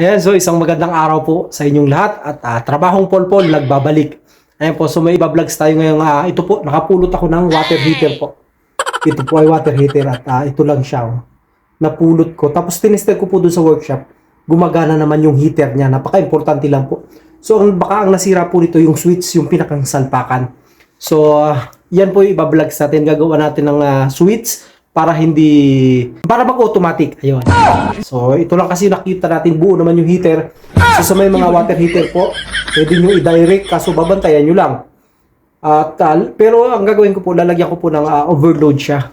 Ayan, so isang magandang araw po sa inyong lahat at ah, trabahong polpol nagbabalik. Ayan po, so may iba-vlogs tayo ngayong ah, ito po, nakapulot ako ng water heater po. Ito po ay water heater at ah, ito lang siya. Oh. Napulot ko. Tapos tinested ko po doon sa workshop. Gumagana naman yung heater niya. Napaka-importante lang po. So ang baka ang nasira po nito yung switch, yung pinakang salpakan. So ah, yan po yung iba-vlogs natin. Gagawa natin ng ah, switch para hindi para mag-automatic. Ayun. So, ito lang kasi nakita natin buo naman yung heater. So, sa may mga water heater po, pwede nyo i-direct kaso babantayan nyo lang. At, ah, pero ang gagawin ko po, lalagyan ko po ng ah, overload siya.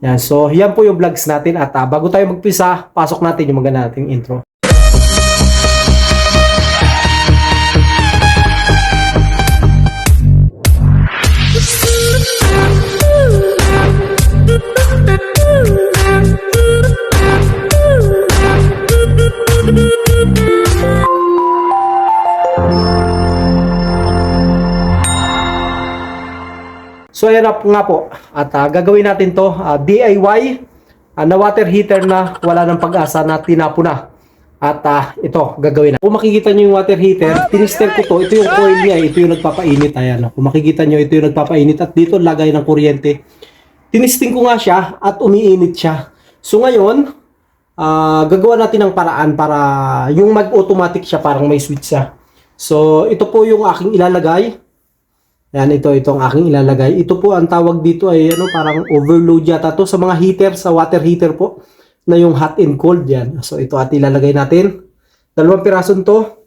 Yan. So, yan po yung vlogs natin. At ah, bago tayo magpisa, pasok natin yung maganda nating intro. Na nga po. At ah, gagawin natin to ah, DIY ah, na water heater na wala ng pag-asa na tinapo na. At ah, ito, gagawin na. Kung makikita nyo yung water heater, tinister ko to. Ito yung coil niya. eh. Ito yung nagpapainit. Ayan. ah. Kung makikita nyo, ito yung nagpapainit. At dito, lagay ng kuryente. Tinisting ko nga siya at umiinit siya. So ngayon, ah, gagawa natin ng paraan para yung mag-automatic siya parang may switch siya. So ito po yung aking ilalagay. Yan, ito, itong aking ilalagay. Ito po, ang tawag dito ay ano, parang overload yata to sa mga heater, sa water heater po, na yung hot and cold yan. So, ito at ilalagay natin. Dalawang piraso to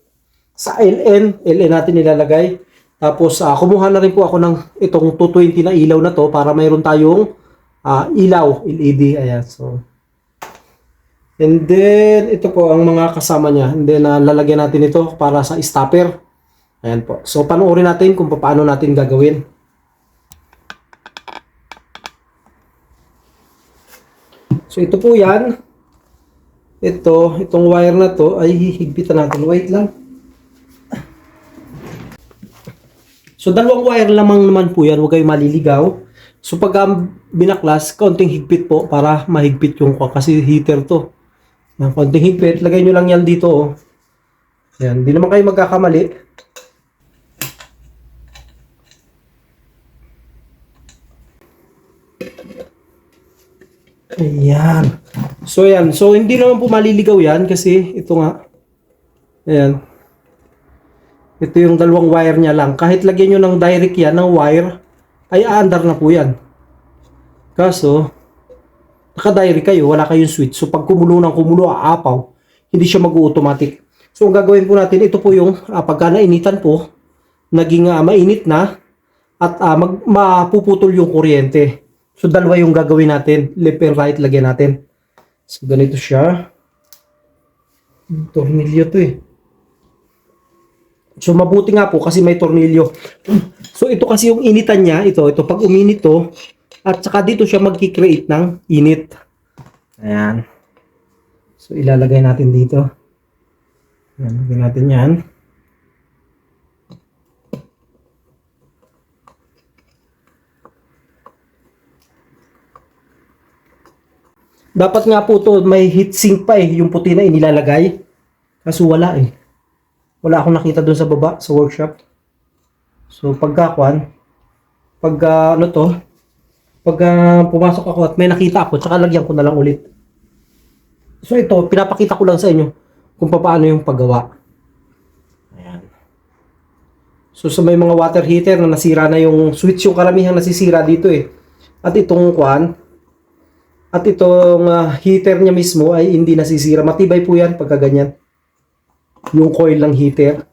sa LN. LN natin ilalagay. Tapos, ah, kumuha na rin po ako ng itong 220 na ilaw na to para mayroon tayong ah, ilaw, LED. Ayan, so. And then, ito po ang mga kasama niya. And then, ah, lalagyan natin ito para sa stopper. Ayan po. So, panoorin natin kung paano natin gagawin. So, ito po yan. Ito, itong wire na to ay hihigpitan natin. Wait lang. So, dalawang wire lamang naman po yan. Huwag kayong maliligaw. So, pag um, binaklas, kaunting higpit po para mahigpit yung kasi heater to. Yan, kaunting higpit. Lagay nyo lang yan dito. Oh. Yan, di naman kayo magkakamali. Ayan. So, yan. So, hindi naman po maliligaw yan kasi ito nga. Ayan. Ito yung dalawang wire niya lang. Kahit lagyan nyo ng direct yan, ng wire, ay aandar na po yan. Kaso, naka-direct kayo, wala kayong switch. So, pag kumulo ng kumulo, aapaw, hindi siya mag-automatic. So, ang gagawin po natin, ito po yung ah, pagka nainitan po, naging ah, mainit na, at ah, mag, mapuputol yung kuryente. So, dalawa yung gagawin natin. Left and right, lagyan natin. So, ganito siya. Tornilyo to eh. So, mabuti nga po kasi may tornilyo. So, ito kasi yung initan niya. Ito, ito pag uminit to, at saka dito siya magki-create ng init. Ayan. So, ilalagay natin dito. Ayan, lagyan natin yan. Dapat nga po to may heat sink pa eh, yung puti na inilalagay. Kaso wala eh. Wala akong nakita doon sa baba, sa workshop. So pagka kwan, pag ah, ano to, pag ah, pumasok ako at may nakita ako, tsaka lagyan ko na lang ulit. So ito, pinapakita ko lang sa inyo kung paano yung paggawa. Ayan. So sa may mga water heater na nasira na yung switch yung karamihan nasisira dito eh. At itong kwan, at itong ah, heater niya mismo ay hindi nasisira. Matibay po yan pagka ganyan. Yung coil ng heater.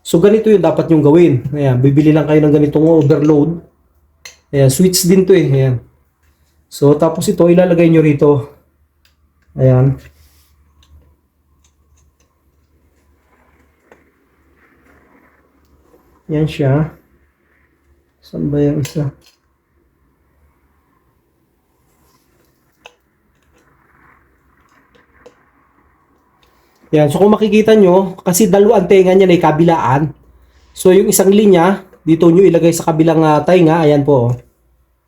So ganito yung dapat yung gawin. Ayan, bibili lang kayo ng ganitong overload. Ayan, switch din to eh. Ayan. So tapos ito ilalagay nyo rito. Ayan. Yan siya. Saan ba yung isa? Yan. So kung makikita nyo, kasi dalawang tenga niya ay kabilaan. So yung isang linya, dito nyo ilagay sa kabilang uh, tenga. Ayan po. oh.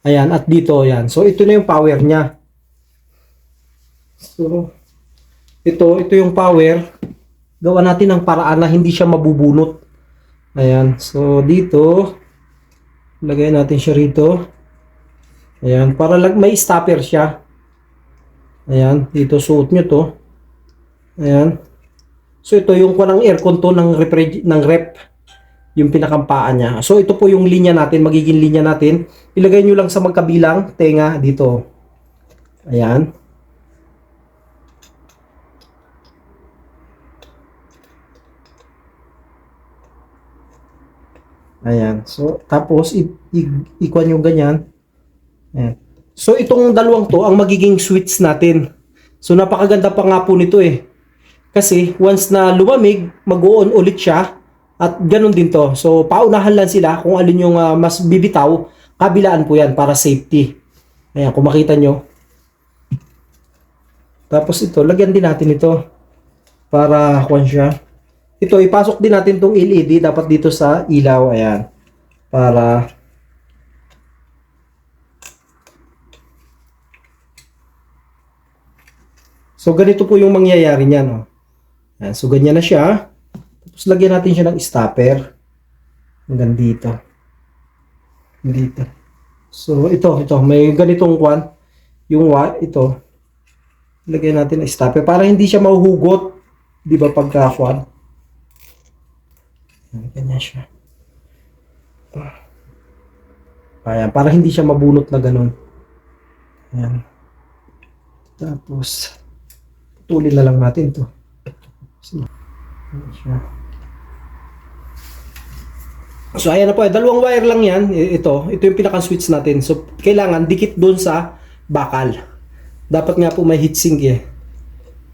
Ayan. At dito, ayan. So ito na yung power niya. So, ito, ito yung power. Gawa natin ng paraan na hindi siya mabubunot. Ayan. So, dito, lagay natin siya rito. Ayan. Para lag may stopper siya. Ayan. Dito, suot nyo to. Ayan. So, ito yung kuha ng aircon to ng, refrig- ng rep. Yung pinakampaan niya. So, ito po yung linya natin. Magiging linya natin. Ilagay nyo lang sa magkabilang tenga dito. Ayan. Ayan. So, tapos, ikuan yung ganyan. Ayan. So, itong dalawang to, ang magiging switch natin. So, napakaganda pa nga po nito eh. Kasi, once na lumamig, mag-on ulit siya. At ganun din to. So, paunahan lang sila kung alin yung ah, mas bibitaw. Kabilaan po yan para safety. Ayan, kung makita nyo. Tapos ito, lagyan din natin ito. Para, kuan siya. Ito, ipasok din natin tong LED dapat dito sa ilaw. Ayan. Para So, ganito po yung mangyayari niyan. Oh. Ayan, so, ganyan na siya. Tapos, lagyan natin siya ng stopper. Hanggang dito. Dito. So, ito, ito. May ganitong kwan. Yung wa, ito. Lagyan natin ng stopper para hindi siya mahuhugot. Di ba pagka kwan? Ganyan siya. Ayan, para hindi siya mabunot na ganun. Ayan. Tapos, putulin na lang natin to. So, ayan ayan na po. eh. Dalawang wire lang yan. Ito. Ito yung pinaka-switch natin. So, kailangan dikit doon sa bakal. Dapat nga po may heatsink eh.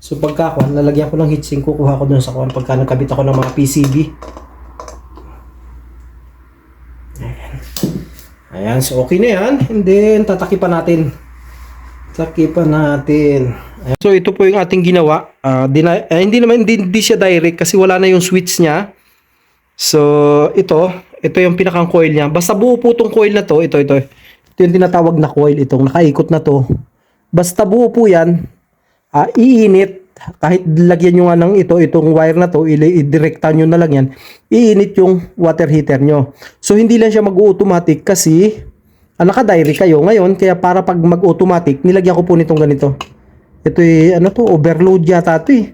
So, pagka ko, lalagyan ko ng heatsink, kukuha ko doon sa kuwan pagka nagkabit ako ng mga PCB. Ayan, so okay na yan. And then, tatakipan natin. Takipan natin. So, ito po yung ating ginawa. Ah, dina- eh, hindi naman, hindi, hindi siya direct kasi wala na yung switch niya. So, ito, ito yung pinakang coil niya. Basta buo po itong coil na to, ito, ito. Ito yung tinatawag na coil, itong nakaikot na to. Basta buo po yan, ah, iinit. Kahit lagyan nyo nga ng ito, itong wire na to, idirekta nyo na lang yan, iinit yung water heater nyo. So, hindi lang siya mag-automatic kasi ah, naka-diary kayo ngayon, kaya para pag mag-automatic, nilagyan ko po nitong ganito. Ito eh, ano to, overload yata to eh.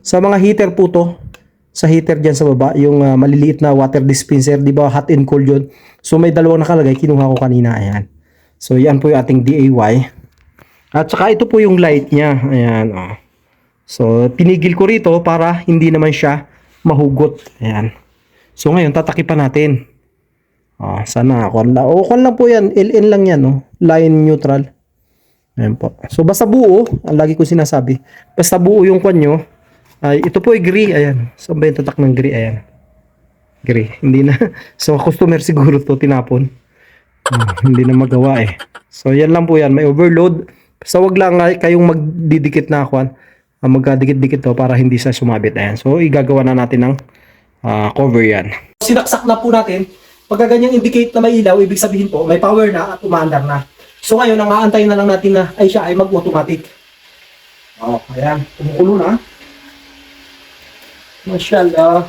Sa mga heater po to, sa heater dyan sa baba, yung ah, maliliit na water dispenser, di ba, hot and cold yun. So, may dalawang nakalagay, kinuha ko kanina, ayan. So, yan po yung ating DIY. At saka ito po yung light niya, ayan, oh. So, pinigil ko rito para hindi naman siya mahugot. Ayan. So, ngayon, tatakipan natin. Oh, sana ako. O, kung lang po yan. LN lang yan. Oh. Line neutral. Ayan po. So, basta buo. Ang lagi ko sinasabi. Basta buo yung kwan nyo. Ay, ito po ay gray. Ayan. Saan ba yung tatak ng gray? Ayan. Gray. Hindi na. So, customer siguro to tinapon. Hmm, hindi na magawa eh. So, yan lang po yan. May overload. Basta wag lang kayong magdidikit na kwan uh, magkadikit-dikit to para hindi siya sumabit. Ayan. So, igagawa na natin ng ah, cover yan. Sinaksak na po natin. Pagka ganyang indicate na may ilaw, ibig sabihin po, may power na at umaandar na. So, ngayon, ang aantay na lang natin na ay siya ay mag-automatic. Oh, ayan. Kumukulo na. Masyallah.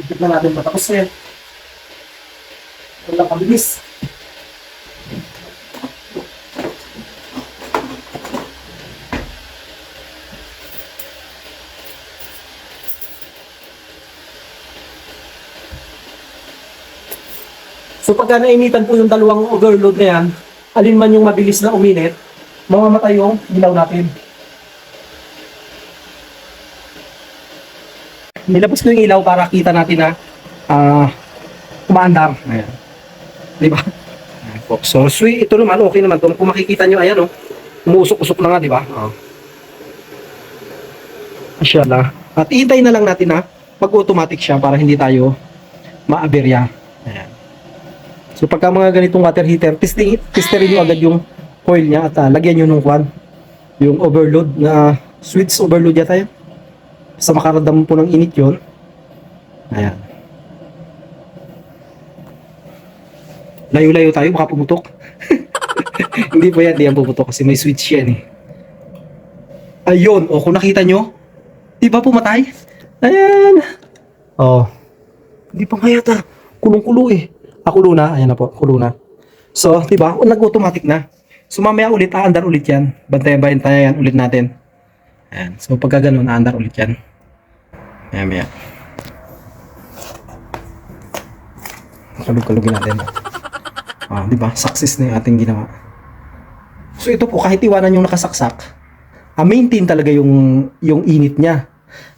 Ikit na natin matapos na yan. Wala kabilis. Pagka nainitan po yung dalawang overload na yan, alin man yung mabilis na uminit, mamamatay yung ilaw natin. Nilabas ko yung ilaw para kita natin na ah umaandar. Ayan. Di ba? So, sweet, ito naman, okay naman. Kung, makikita nyo, ayan o. Umuusok-usok na nga, di ba? Oh. Masyala. At iintay na lang natin na pag-automatic siya para hindi tayo maaberya. So pagka mga ganitong water heater, testing, testerin nyo agad yung coil niya at ah, lagyan nyo nung kwan, yung overload na switch overload yata yun. Sa makaramdam po ng init yun. Ayan. Layo-layo tayo, baka pumutok. hindi po yan, hindi yan puputok kasi may switch yan eh. Ayun, o kung nakita nyo, di ba pumatay? Ayan. Oh. Hindi pa nga yata. Kulong-kulo eh. Ah, kulo na. Ayan na po, kulo na. So, di ba? Nag-automatic na. So, mamaya ulit, aandar ulit yan. Bantayan-bantayan ulit natin. Ayan. So, pagka ganun, aandar ulit yan. Ayan, maya. Kalug-kalugin natin. Ah, di ba? Success na yung ating ginawa. So, ito po, kahit iwanan yung nakasaksak, ah, maintain talaga yung, yung init niya.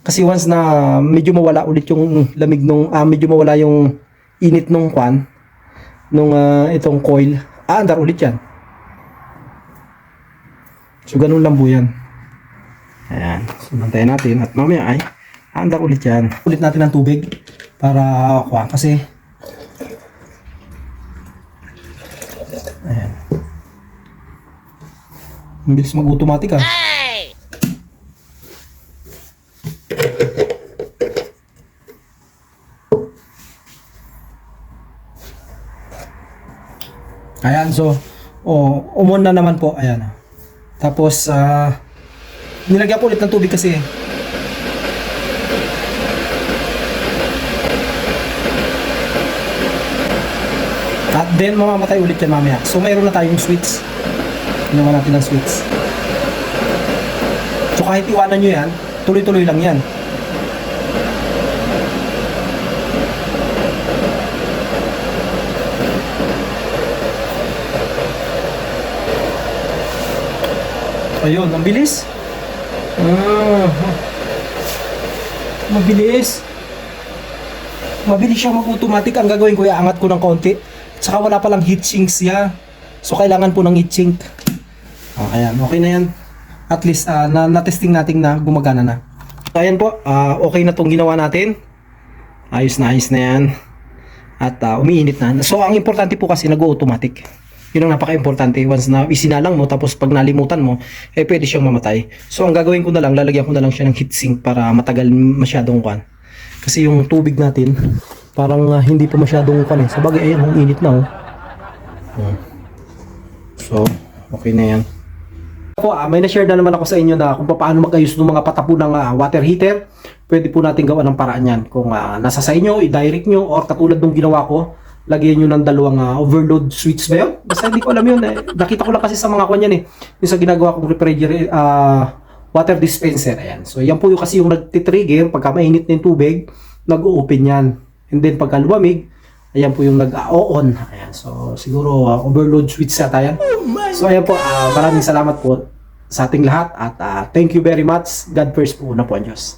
Kasi once na medyo mawala ulit yung lamig nung, ah, medyo mawala yung init nung kwan, nung ah, itong coil, aandar ulit yan. So, ganun lang po yan. Ayan. So, bantayan natin. At mamaya ay, aandar ulit yan. Ulit natin ng tubig para, kuha, kasi, ayan. Ang bilis mag-automatic ah. Ayan, so, oh, umon na naman po. Ayan. Tapos, ah, nilagyan ko ulit ng tubig kasi. At then, mamamatay ulit yan mamaya. So, mayroon na tayong switch. Ginawa natin ng switch. So, kahit iwanan nyo yan, tuloy-tuloy lang yan. Ayun, ang bilis. Ah, mabilis. Mabilis siya mag-automatic. Ang gagawin ko, iangat ko ng konti. Saka wala palang heat sinks siya. So, kailangan po ng heat sink. Ah, ayan, okay na yan. At least, ah, na, na-testing natin na gumagana na. So, ayan po, ah, okay na tong ginawa natin. Ayos na, ayos na yan. At ah, umiinit na. So, ang importante po kasi nag-automatic. Yun ang napaka-importante. Once na isinalang mo, tapos pag nalimutan mo, eh pwede siyang mamatay. So, ang gagawin ko na lang, lalagyan ko na lang siya ng heatsink para matagal masyadong kwan. Kasi yung tubig natin, parang ah, hindi pa masyadong kwan eh. Sa bagay, ayan, ang init na oh. Hmm. So, okay na yan. Ako, ah, may na-share na naman ako sa inyo na kung paano mag-ayos ng mga patapo ng ah, water heater. Pwede po natin gawa ng paraan yan. Kung ah, nasa sa inyo, i-direct nyo, or katulad ng ginawa ko, lagyan nyo ng dalawang ah, overload switch ba yun? Basta hindi ko alam yun. Eh. Nakita ko lang kasi sa mga kanyan eh. Yung sa ginagawa kong refrigerator, ah, water dispenser. Ayan. So, yan po yung kasi yung nagtitrigger. Pagka mainit na yung tubig, nag-open yan. And then, pagka lumamig, ayan po yung nag-on. Ayan. So, siguro ah, overload switch yata yan. So, ayan po. ah, maraming salamat po sa ating lahat. At ah, thank you very much. God first po na po ang Diyos.